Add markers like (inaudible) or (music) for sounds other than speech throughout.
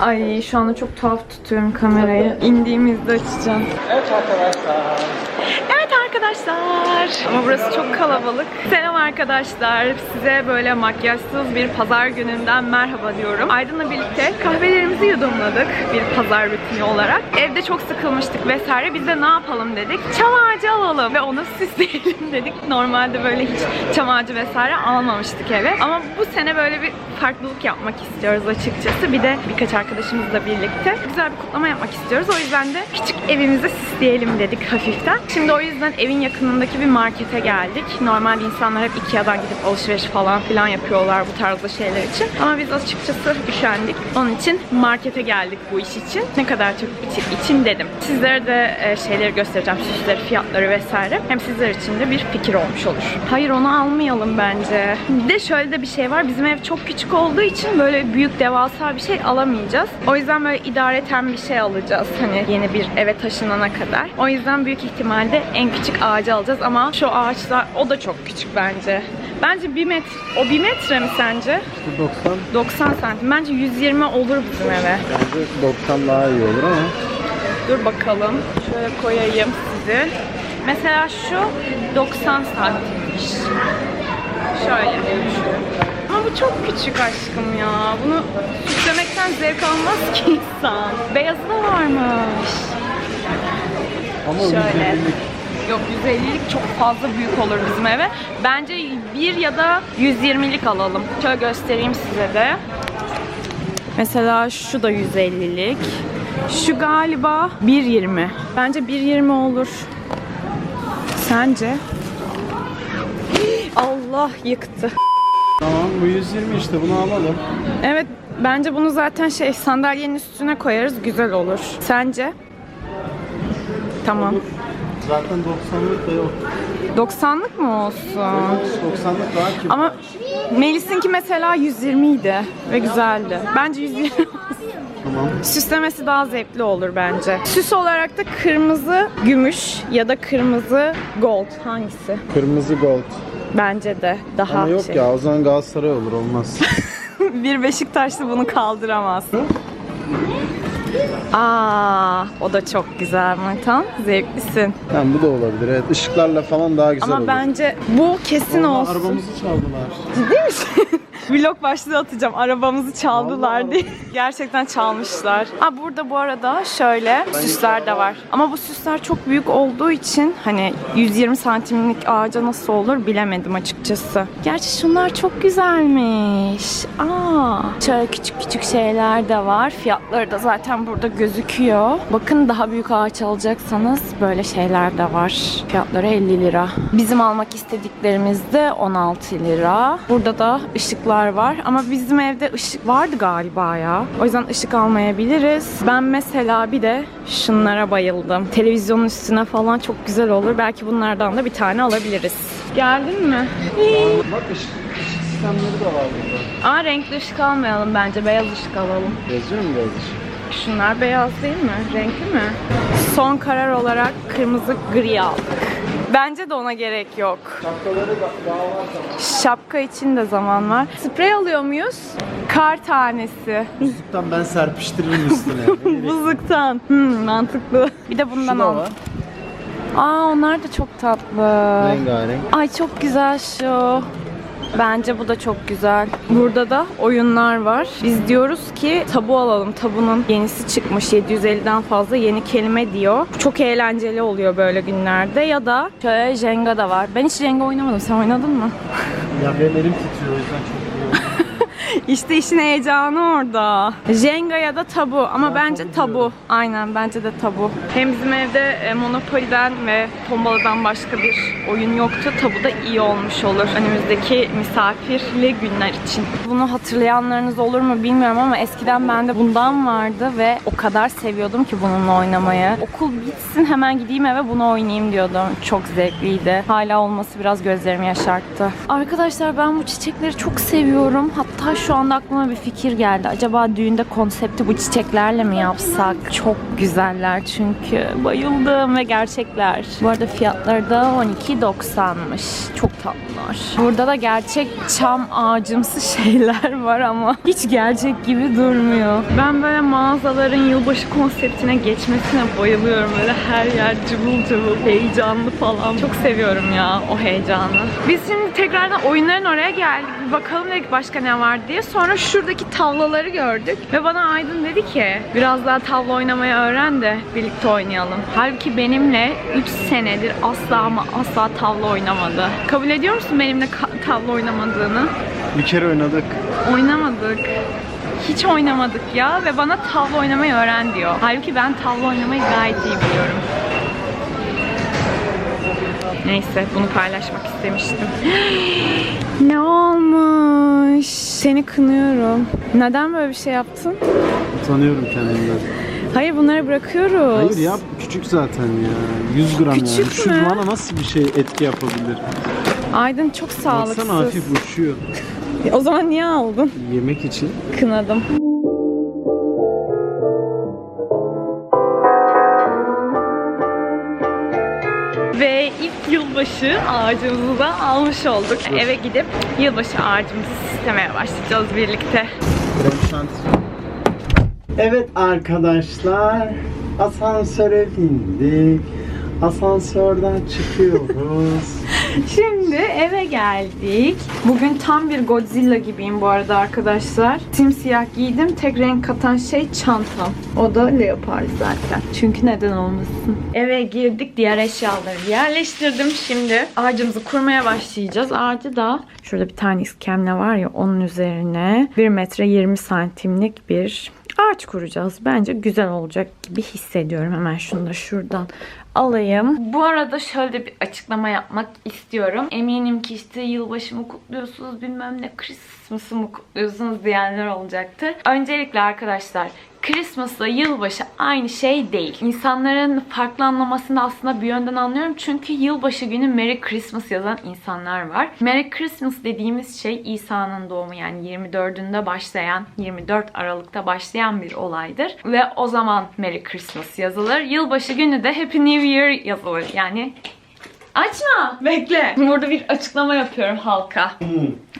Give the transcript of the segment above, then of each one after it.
Ay şu anda çok tuhaf tutuyorum kamerayı. İndiğimizde açacağım. Evet arkadaşlar. Arkadaşlar. Ama burası çok kalabalık. Selam arkadaşlar. Size böyle makyajsız bir pazar gününden merhaba diyorum. Aydın'la birlikte kahvelerimizi yudumladık bir pazar rutini olarak. Evde çok sıkılmıştık vesaire. Biz de ne yapalım dedik. Çam ağacı alalım ve onu (laughs) süsleyelim dedik. Normalde böyle hiç çam ağacı vesaire almamıştık eve. Ama bu sene böyle bir farklılık yapmak istiyoruz açıkçası. Bir de birkaç arkadaşımızla birlikte güzel bir kutlama yapmak istiyoruz. O yüzden de küçük evimizi süsleyelim dedik hafiften. Şimdi o yüzden evin yakınındaki bir markete geldik. Normalde insanlar hep Ikea'dan gidip alışveriş falan filan yapıyorlar bu tarzda şeyler için. Ama biz açıkçası üşendik. Onun için markete geldik bu iş için. Ne kadar çok için dedim. Sizlere de e, şeyleri göstereceğim. Süsleri, fiyatları vesaire. Hem sizler için de bir fikir olmuş olur. Hayır onu almayalım bence. Bir de şöyle de bir şey var. Bizim ev çok küçük olduğu için böyle büyük devasa bir şey alamayacağız. O yüzden böyle idareten bir şey alacağız. Hani yeni bir eve taşınana kadar. O yüzden büyük ihtimalle en küçük ağacı alacağız ama şu ağaçlar o da çok küçük bence. Bence bir metre, o bir metre mi sence? Bu 90. 90 santim. Bence 120 olur bizim eve. Bence 90 daha iyi olur ama. Dur bakalım. Şöyle koyayım sizi. Mesela şu 90 santimmiş. Şöyle. Ama bu çok küçük aşkım ya. Bunu süslemekten zevk almaz ki insan. Beyazı da varmış. Ama Şöyle. 120'lik. Yok 150'lik çok fazla büyük olur bizim eve. Bence bir ya da 120'lik alalım. Şöyle göstereyim size de. Mesela şu da 150'lik. Şu galiba 1.20. Bence 1.20 olur. Sence? (gasps) Allah yıktı. Tamam bu 120 işte bunu alalım. Evet bence bunu zaten şey sandalyenin üstüne koyarız güzel olur. Sence? Tamam. Zaten 90'lık da yok. 90'lık mı olsun? 90'lık daha ki. Ama Melis'inki mesela 120 idi ve güzeldi. Bence 120 Tamam. Süslemesi daha zevkli olur bence. Süs olarak da kırmızı gümüş ya da kırmızı gold hangisi? Kırmızı gold. Bence de daha Ama yok şey. ya o zaman Galatasaray olur olmaz. (laughs) Bir Beşiktaşlı bunu kaldıramaz. Aa, o da çok güzel Metan. Zevklisin. tamam bu da olabilir. Evet ışıklarla falan daha güzel Ama olur. bence bu kesin Vallahi olsun. Arabamızı çaldılar. Ciddi misin? Vlog başlığı atacağım. Arabamızı çaldılar diye. (laughs) Gerçekten çalmışlar. Ha burada bu arada şöyle süsler de var. Ama bu süsler çok büyük olduğu için hani 120 santimlik ağaca nasıl olur bilemedim açıkçası. Gerçi şunlar çok güzelmiş. Aa, şöyle küçük küçük şeyler de var. Fiyatları da zaten burada gözüküyor. Bakın daha büyük ağaç alacaksanız böyle şeyler de var. Fiyatları 50 lira. Bizim almak istediklerimiz de 16 lira. Burada da ışıklar var ama bizim evde ışık vardı galiba ya. O yüzden ışık almayabiliriz. Ben mesela bir de şunlara bayıldım. Televizyonun üstüne falan çok güzel olur. Belki bunlardan da bir tane alabiliriz. Geldin mi? Bak ışık, ışık sistemleri de var burada. Aa renkli ışık almayalım bence. Beyaz ışık alalım. Yazıyor mu beyaz ışık? Şunlar beyaz değil mi? Renkli mi? Son karar olarak kırmızı gri aldık. Bence de ona gerek yok. Şapkaları da daha var tamam. Şapka için de zaman var. Sprey alıyor muyuz? Kar tanesi. Müzikten ben serpiştiririm üstüne. (laughs) Buzluktan. Hmm, mantıklı. Bir de bundan al. var. Aa onlar da çok tatlı. Rengarenk. Ay çok güzel şu. Bence bu da çok güzel. Burada da oyunlar var. Biz diyoruz ki tabu alalım. Tabunun yenisi çıkmış. 750'den fazla yeni kelime diyor. Çok eğlenceli oluyor böyle günlerde. Ya da şöyle Jenga da var. Ben hiç Jenga oynamadım. Sen oynadın mı? Ya benim elim titriyor o yüzden çok. İşte işin heyecanı orada. Jenga ya da tabu ama Ben bence tabu tabu. diyorum. Aynen bence de tabu. Hem bizim evde e, Monopoly'den ve Tombala'dan başka bir oyun yoktu. Tabu da iyi olmuş olur önümüzdeki misafirli günler için. Bunu hatırlayanlarınız olur mu bilmiyorum ama eskiden bende bundan vardı ve o kadar seviyordum ki bununla oynamayı. Okul bitsin hemen gideyim eve bunu oynayayım diyordum. Çok zevkliydi. Hala olması biraz gözlerimi yaşarttı. Arkadaşlar ben bu çiçekleri çok seviyorum. Hatta şu şu anda aklıma bir fikir geldi. Acaba düğünde konsepti bu çiçeklerle mi yapsak? Çok güzeller çünkü. Bayıldım ve gerçekler. Bu arada fiyatları da 12.90'mış. Çok tatlılar. Burada da gerçek çam ağacımsı (laughs) şeyler var ama hiç gerçek gibi durmuyor. Ben böyle mağazaların yılbaşı konseptine geçmesine bayılıyorum. Böyle her yer cıvıl cıvıl, heyecanlı falan. Çok seviyorum ya o heyecanı. Biz şimdi tekrardan oyunların oraya geldik. Bir bakalım dedik başka ne var diye. Sonra şuradaki tavlaları gördük. Ve bana Aydın dedi ki biraz daha tavla oynamayı öğren de birlikte oynayalım. Halbuki benimle 3 senedir asla ama asla tavla oynamadı. Kabul ediyor musun benimle tavla oynamadığını? Bir kere oynadık. Oynamadık. Hiç oynamadık ya ve bana tavla oynamayı öğren diyor. Halbuki ben tavla oynamayı gayet iyi biliyorum. Neyse bunu paylaşmak istemiştim. (gasps) ne olmuş? Seni kınıyorum. Neden böyle bir şey yaptın? Tanıyorum kendimden. Hayır bunları bırakıyoruz. Hayır ya küçük zaten ya. 100 gram Küçük yani. Şu mü? bana nasıl bir şey etki yapabilir? Aydın çok sağlıksız. Baksana hafif uçuyor. (laughs) O zaman niye aldın? Yemek için. Kınadım. Yılbaşı ağacımızı da almış olduk. Eve gidip yılbaşı ağacımızı süslemeye başlayacağız birlikte. Evet arkadaşlar. Asansöre bindik. Asansörden çıkıyoruz. (laughs) Şimdi eve geldik. Bugün tam bir Godzilla gibiyim bu arada arkadaşlar. Simsiyah giydim. Tek renk katan şey çantam. O da leopar zaten. Çünkü neden olmasın. Eve girdik. Diğer eşyaları yerleştirdim. Şimdi ağacımızı kurmaya başlayacağız. Ağacı da şurada bir tane iskemle var ya onun üzerine 1 metre 20 santimlik bir ağaç kuracağız. Bence güzel olacak gibi hissediyorum. Hemen şunu da şuradan alayım. Bu arada şöyle bir açıklama yapmak istiyorum. Eminim ki işte yılbaşı mı kutluyorsunuz bilmem ne Christmas'ı mı kutluyorsunuz diyenler olacaktır. Öncelikle arkadaşlar Christmas'la yılbaşı aynı şey değil. İnsanların farklı anlamasını aslında bir yönden anlıyorum. Çünkü yılbaşı günü Merry Christmas yazan insanlar var. Merry Christmas dediğimiz şey İsa'nın doğumu yani 24'ünde başlayan, 24 Aralık'ta başlayan bir olaydır. Ve o zaman Merry Christmas yazılır. Yılbaşı günü de Happy New Year yazılır. Yani Açma! Bekle. Burada bir açıklama yapıyorum halka.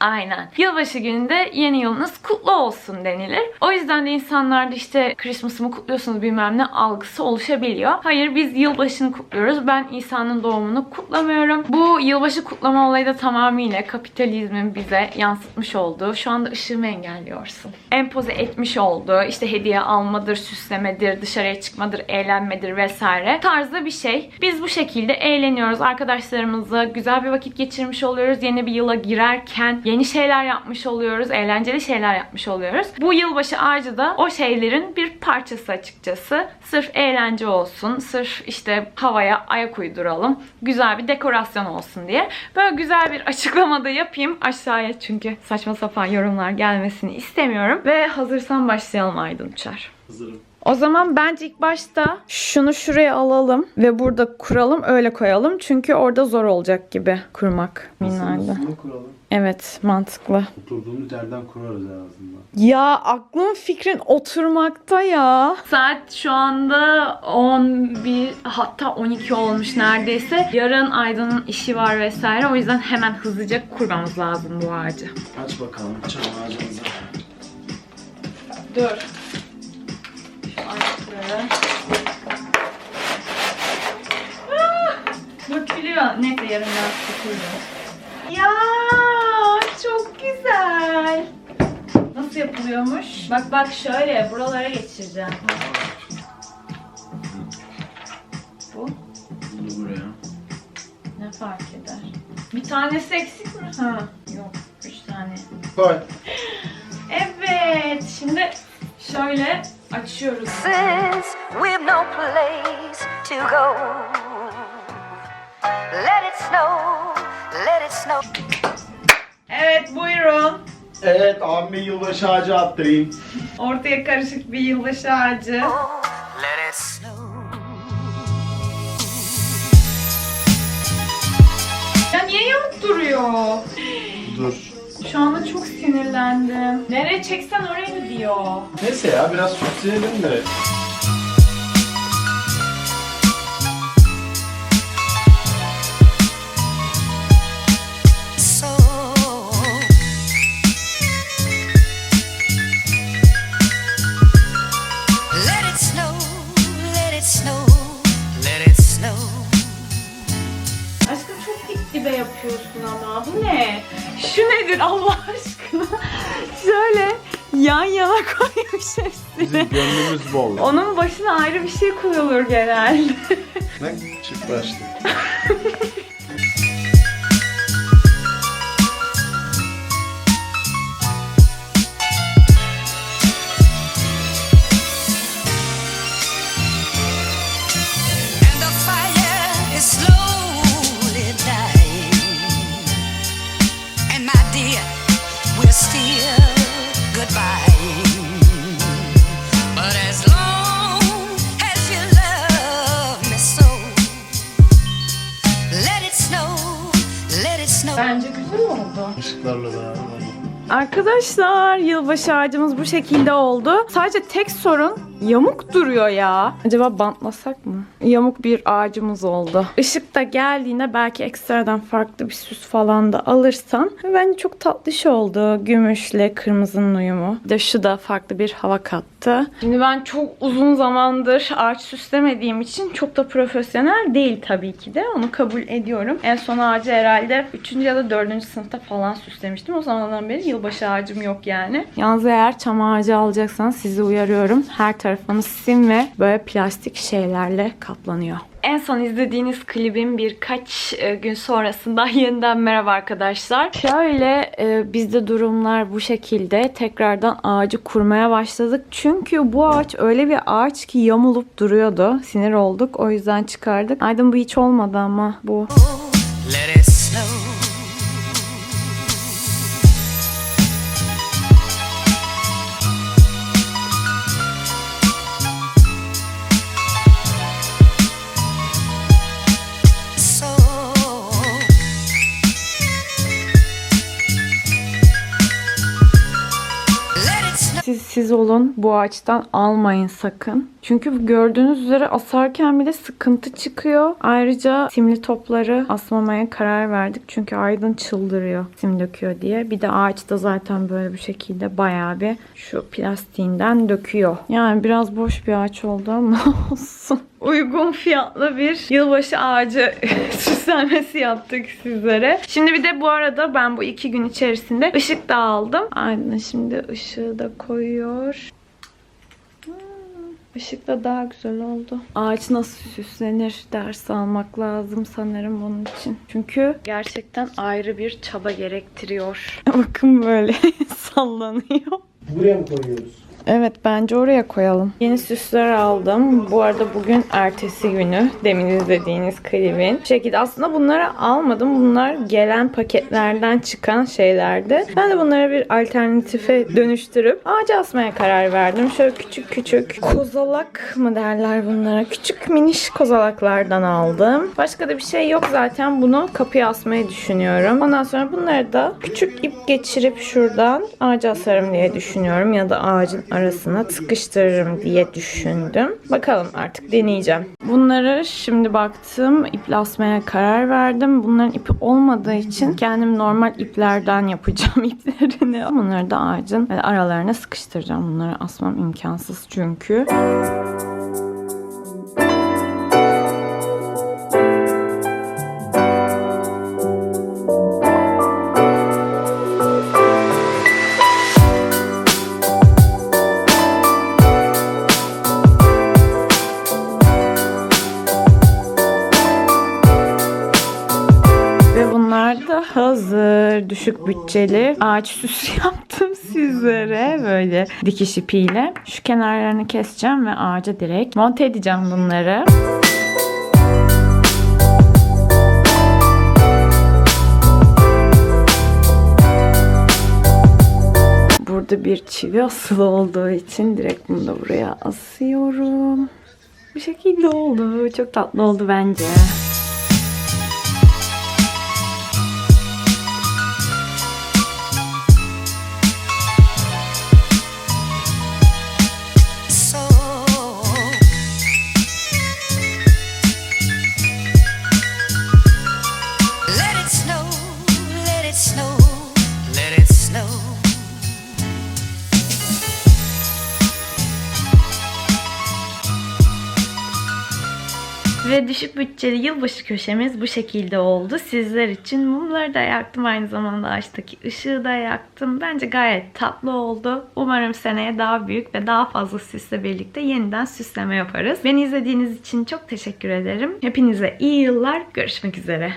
Aynen. Yılbaşı gününde yeni yılınız kutlu olsun denilir. O yüzden de insanlarda işte Christmas'ı mı kutluyorsunuz bilmem ne algısı oluşabiliyor. Hayır biz yılbaşını kutluyoruz. Ben İsa'nın doğumunu kutlamıyorum. Bu yılbaşı kutlama olayı da tamamıyla kapitalizmin bize yansıtmış olduğu, şu anda ışığımı engelliyorsun. Empoze etmiş olduğu, işte hediye almadır, süslemedir, dışarıya çıkmadır, eğlenmedir vesaire tarzda bir şey. Biz bu şekilde eğleniyoruz. Arkadaşlarımızla güzel bir vakit geçirmiş oluyoruz. Yeni bir yıla girerken yeni şeyler yapmış oluyoruz. Eğlenceli şeyler yapmış oluyoruz. Bu yılbaşı ağacı da o şeylerin bir parçası açıkçası. Sırf eğlence olsun, sırf işte havaya ayak uyduralım. Güzel bir dekorasyon olsun diye. Böyle güzel bir açıklama da yapayım aşağıya çünkü saçma sapan yorumlar gelmesini istemiyorum. Ve hazırsan başlayalım Aydın Uçar. Hazırım. O zaman bence ilk başta şunu şuraya alalım ve burada kuralım öyle koyalım. Çünkü orada zor olacak gibi kurmak minvalde. Üstüne kuralım. Evet mantıklı. Oturduğumuz yerden kurarız en azından. Ya aklım fikrin oturmakta ya. Saat şu anda 11 hatta 12 olmuş neredeyse. Yarın Aydın'ın işi var vesaire. O yüzden hemen hızlıca kurmamız lazım bu ağacı. Aç bakalım çam ağacımızı. Dur. Şu ayakları. Ah! Dökülüyor. Neyse yarın biraz sıkılıyor. Ya çok güzel. Nasıl yapılıyormuş? Bak bak şöyle buralara geçireceğim. Bu Bunu buraya. ne fark eder? Bir tanesi eksik mi? Ha, yok. Üç tane. Koy. Evet. Şimdi şöyle açıyoruz. Since we've no place to go, let it snow, let it snow. Evet buyurun. Evet abime yılbaşı ağacı attırayım. Ortaya karışık bir yılbaşı ağacı. Let it snow. Ya niye yamuk duruyor? Dur. Şu anda çok sinirlendim. Nereye çeksen oraya gidiyor. Neyse ya biraz süsleyelim de. Dibe yapıyorsun ama. Bu ne? Şu nedir Allah aşkına? Şöyle yan yana koymuş hepsini. Bizim gönlümüz bol. Onun başına ayrı bir şey koyulur genelde. Ne? Çift (laughs) Arkadaşlar yılbaşı ağacımız bu şekilde oldu. Sadece tek sorun yamuk duruyor ya. Acaba bantlasak mı? Yamuk bir ağacımız oldu. Işık da geldiğinde belki ekstradan farklı bir süs falan da alırsan bence çok tatlış oldu. Gümüşle kırmızının uyumu. Bir de şu da farklı bir hava kattı. Şimdi ben çok uzun zamandır ağaç süslemediğim için çok da profesyonel değil tabii ki de. Onu kabul ediyorum. En son ağacı herhalde 3. ya da 4. sınıfta falan süslemiştim. O zamandan beri yılbaşı ağacım yok yani. Yalnız eğer çam ağacı alacaksanız sizi uyarıyorum. Her tarafınız sim ve böyle plastik şeylerle kaplanıyor. En son izlediğiniz klibin birkaç e, gün sonrasında (laughs) yeniden merhaba arkadaşlar. Şöyle e, bizde durumlar bu şekilde. Tekrardan ağacı kurmaya başladık. Çünkü bu ağaç öyle bir ağaç ki yamulup duruyordu. Sinir olduk. O yüzden çıkardık. Aydın bu hiç olmadı ama bu. Let it snow. İt snow. Siz siz olun. Bu ağaçtan almayın sakın. Çünkü gördüğünüz üzere asarken bile sıkıntı çıkıyor. Ayrıca simli topları asmamaya karar verdik. Çünkü Aydın çıldırıyor sim döküyor diye. Bir de ağaç da zaten böyle bir şekilde bayağı bir şu plastiğinden döküyor. Yani biraz boş bir ağaç oldu ama (laughs) olsun. Uygun fiyatlı bir yılbaşı ağacı (laughs) süslenmesi yaptık sizlere. Şimdi bir de bu arada ben bu iki gün içerisinde ışık da aldım. Aydın şimdi ışığı da koyuyor. Hmm, Işık da daha güzel oldu. Ağaç nasıl süslenir ders almak lazım sanırım bunun için. Çünkü gerçekten ayrı bir çaba gerektiriyor. (laughs) Bakın böyle (laughs) sallanıyor. Buraya mı koyuyoruz? Evet bence oraya koyalım. Yeni süsler aldım. Bu arada bugün ertesi günü. Demin izlediğiniz klibin. Bu şekilde aslında bunları almadım. Bunlar gelen paketlerden çıkan şeylerdi. Ben de bunları bir alternatife dönüştürüp ağaca asmaya karar verdim. Şöyle küçük küçük kozalak mı derler bunlara? Küçük miniş kozalaklardan aldım. Başka da bir şey yok zaten. Bunu kapıya asmayı düşünüyorum. Ondan sonra bunları da küçük ip geçirip şuradan ağaca asarım diye düşünüyorum. Ya da ağacın arasına sıkıştırırım diye düşündüm. Bakalım artık deneyeceğim. Bunları şimdi baktım iple asmaya karar verdim. Bunların ipi olmadığı için kendim normal iplerden yapacağım (laughs) iplerini. Bunları da ağacın aralarına sıkıştıracağım. Bunları asmam imkansız çünkü. Ve hazır. Düşük bütçeli ağaç süsü (laughs) yaptım sizlere. Böyle dikiş ipiyle. Şu kenarlarını keseceğim ve ağaca direkt monte edeceğim bunları. Burada bir çivi asılı olduğu için direkt bunu da buraya asıyorum. Bu şekilde oldu. Çok tatlı oldu bence. Ve düşük bütçeli yılbaşı köşemiz bu şekilde oldu. Sizler için mumları da yaktım. Aynı zamanda ağaçtaki ışığı da yaktım. Bence gayet tatlı oldu. Umarım seneye daha büyük ve daha fazla süsle birlikte yeniden süsleme yaparız. Beni izlediğiniz için çok teşekkür ederim. Hepinize iyi yıllar. Görüşmek üzere.